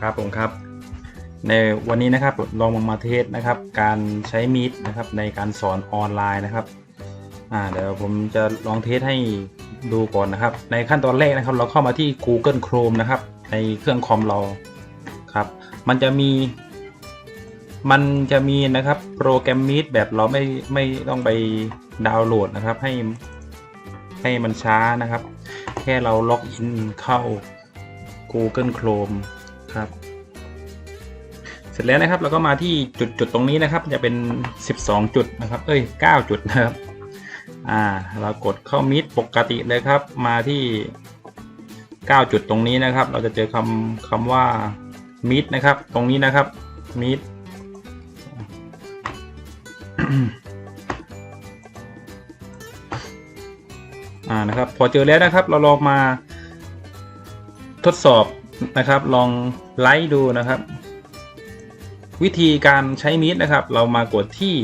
ครับผมครับ ในวันนี้นะครับลองมาเทสนะครับ การใช้มีดนะครับในการสอนออนไลน์นะครับอ่าเดี๋ยวผมจะลองเทสให้ดูก่อนนะครับ ในขั้นตอนแรกนะครับ เราเข้ามาที่ Google Chrome นะครับ ในเครื่องคอมเราครับ มันจะมีมันจะมีนะครับโปรแกรมมีดแบบเราไม่ไม่ต้องไปดาวน์โหลดนะครับ ให้ให้มันช้านะครับ แค่เราล็อกอินเข้า Google Chrome ครับ เสร็จแล้วนะครับเราก็มาที่จุดจุดตรงนี้นะครับ จะเป็น 12 จุดนะครับ เอ้ย 9 จุดนะครับ อ่า เรากดเข้ามิดปกติเลยครับ มาที่ 9 จุดตรงนี้นะครับ เราจะเจอคำคำว่ามิดนะครับ ตรงนี้นะครับมิดอ่านะครับ พอเจอแล้วนะครับ เราลองมาทดสอบ นะครับ ลองไลค์ดูนะครับ วิธีการใช้มีดนะครับ เรามากดที่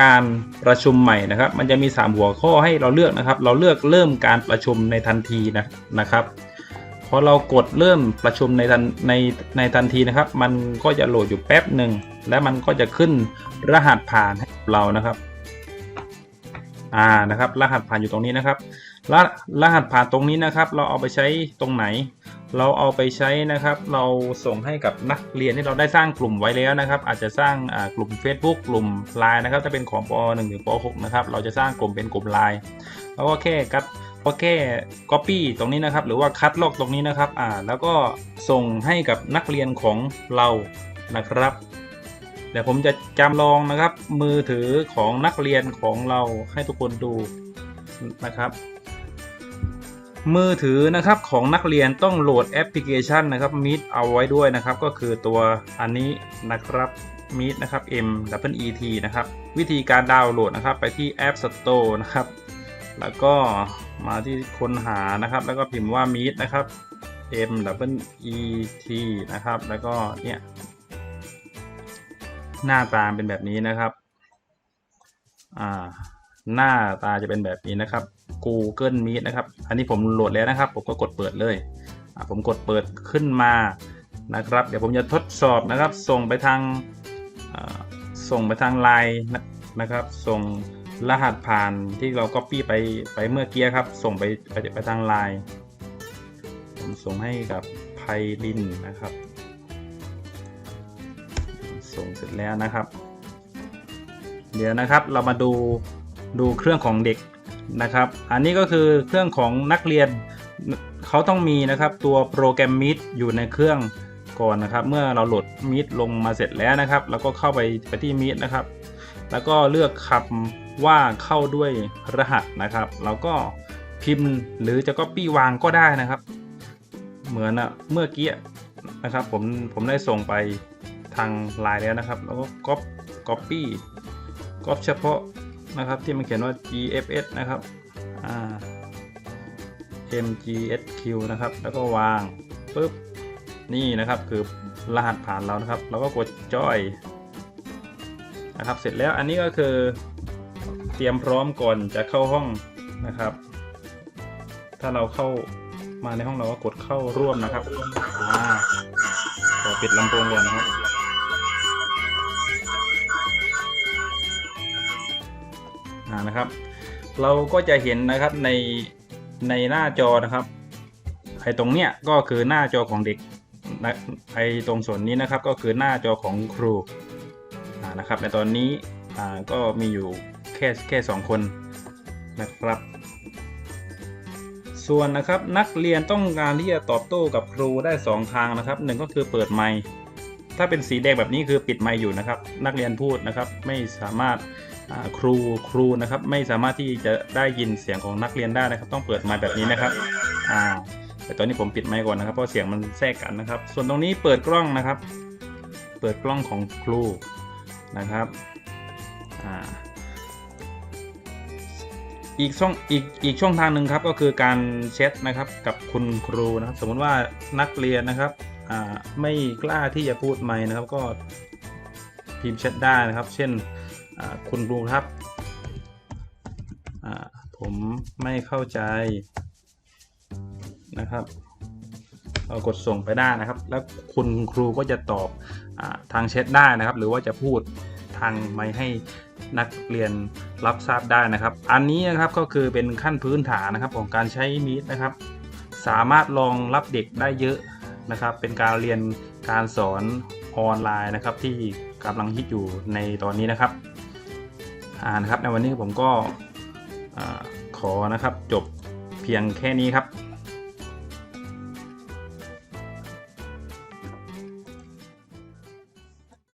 การประชุมใหม่นะครับ มันจะมี 3 หัวข้อให้เราเลือกนะครับ เราเลือกเริ่มการประชุมในทันทีนะนะครับพอเรากดเริ่มประชุมในทันในในทันทีนะครับ มันก็จะโหลดอยู่แป๊บหนึ่งและมันก็จะขึ้นรหัสผ่านให้เรานะครับ อ่านะครับ รหัสผ่านอยู่ตรงนี้นะครับ รรหัสผ่านตรงนี้นะครับ เราเอาไปใช้ตรงไหน เราเอาไปใช้นะครับ เราส่งให้กับนักเรียนที่เราได้สร้างกลุ่มไว้แล้วนะครับ อาจจะสร้างกลุ่ม Facebook กลุ่ม Line นะครับ ถ้าเป็นของป .1 ถึงป .6 นะครับ เราจะสร้างกลุ่มเป็นกลุ่ม Line แล้วก็แค่กัดก็แค่ Copy ตรงนี้นะครับ หรือว่าคัดลอกตรงนี้นะครับอ่าแล้วก็ส่งให้กับนักเรียนของเรานะครับเดี๋ยวผมจะจำลองนะครับ มือถือของนักเรียนของเราให้ทุกคนดูนะครับ มือถือนะครับของนักเรียนต้องโหลดแอปพลิเคชันนะครับ Meet เอาไว้ด้วยนะครับ ก็คือตัวอันนี้นะครับ Meet นะครับ M W E T นะครับ วิธีการดาวน์โหลดนะครับ ไปที่ App Store นะครับ แล้วก็มาที่ค้นหานะครับ แล้วก็พิมพ์ว่า Meet นะครับ M W E T นะครับ แล้วก็เนี่ยหน้าตาเป็นแบบนี้นะครับ อ่า หน้าตาจะเป็นแบบนี้นะครับ Google Meet นะครับ อันนี้ผมโหลดแล้วนะครับ ผมก็กดเปิดเลย ผมกดเปิดขึ้นมานะครับ เดี๋ยวผมจะทดสอบนะครับ ส่งไปทางส่งไปทางไลน์นะครับ ส่งรหัสผ่านที่เรา Copy ไปไปเมื่อกี้ครับ ส่งไปไปไปทางไลน์ผมส่งให้กับไพลินนะครับ ส่งเสร็จแล้วนะครับ เดี๋ยวนะครับเรามาดู ดูเครื่องของเด็กนะครับ อันนี้ก็คือเครื่องของนักเรียนเขาต้องมีนะครับตัวโปรแกรมมิดอยู่ในเครื่องก่อนนะครับ เมื่อเราโหลดมิดลงมาเสร็จแล้วนะครับ แล้วก็เข้าไปไปที่มิดนะครับ แล้วก็เลือกคำว่าเข้าด้วยรหัสนะครับเราก็พิมพ์หรือจะก็ปี้วางก็ได้นะครับ เหมือนอะเมื่อกี้นะครับผมผมได้ส่งไปทางไลน์แล้วนะครับ แล้วก็ก๊อปก๊อปปี้ก๊อปเฉพาะ นะครับที่มันเขียนว่า GFS นะครับ MGSQ นะครับ แล้วก็วางปุ๊บนี่นะครับคือรหัสผ่านเรานะครับแล้วก็กดจอยนะครับ เสร็จแล้วอันนี้ก็คือเตรียมพร้อมก่อนจะเข้าห้องนะครับ ถ้าเราเข้ามาในห้องเราก็กดเข้าร่วมนะครับอ่าขอปิดลำโพงก่อนนะครับ นะครับ เราก็จะเห็นนะครับในในหน้าจอนะครับไอ้ตรงเนี้ยก็คือหน้าจอของเด็กไอ้ตรงส่วนนี้นะครับก็คือหน้าจอของครูนะครับในตอนนี้ก็มีอยู่แค่แค่สองคนนะครับ ส่วนนะครับนักเรียนต้องการที่จะตอบโต้กับครูได้ 2 ทางนะครับหนึ่งก็คือเปิดไมค์ถ้าเป็นสีแดงแบบนี้คือปิดไมค์อยู่นะครับ นักเรียนพูดนะครับ ไม่สามารถ ครูครูนะครับไม่สามารถที่จะได้ยินเสียงของนักเรียนได้นะครับ ต้องเปิดไมค์แบบนี้นะครับอ่าแต่ตอนนี้ผมปิดไมค์ก่อนนะครับเพราะเสียงมันแทรกกันนะครับ ส่วนตรงนี้เปิดกล้องนะครับ เปิดกล้องของครูนะครับอ่าอีกช่องอีกอีกช่องทางหนึ่งครับก็คือการแชทนะครับกับคุณครูนะครับ สมมติว่านักเรียนนะครับอ่าไม่กล้าที่จะพูดไม่นะครับ ก็พิมพ์แชทได้นะครับ เช่น คุณครูครับ ผมไม่เข้าใจนะครับเรากดส่งไปได้นะครับ แล้วคุณครูก็จะตอบอทางแชทได้นะครับ หรือว่าจะพูดทางไมค์ให้นักเรียนรับทราบได้นะครับ อันนี้นะครับก็คือเป็นขั้นพื้นฐานนะครับของการใช้มีดนะครับ สามารถรองรับเด็กได้เยอะนะครับ เป็นการเรียนการสอนออนไลน์นะครับ ที่กำลังฮิตอยู่ในตอนนี้นะครับ อ่านะครับในวันนี้ผมก็อขอนะครับจบเพียงแค่นี้ครับ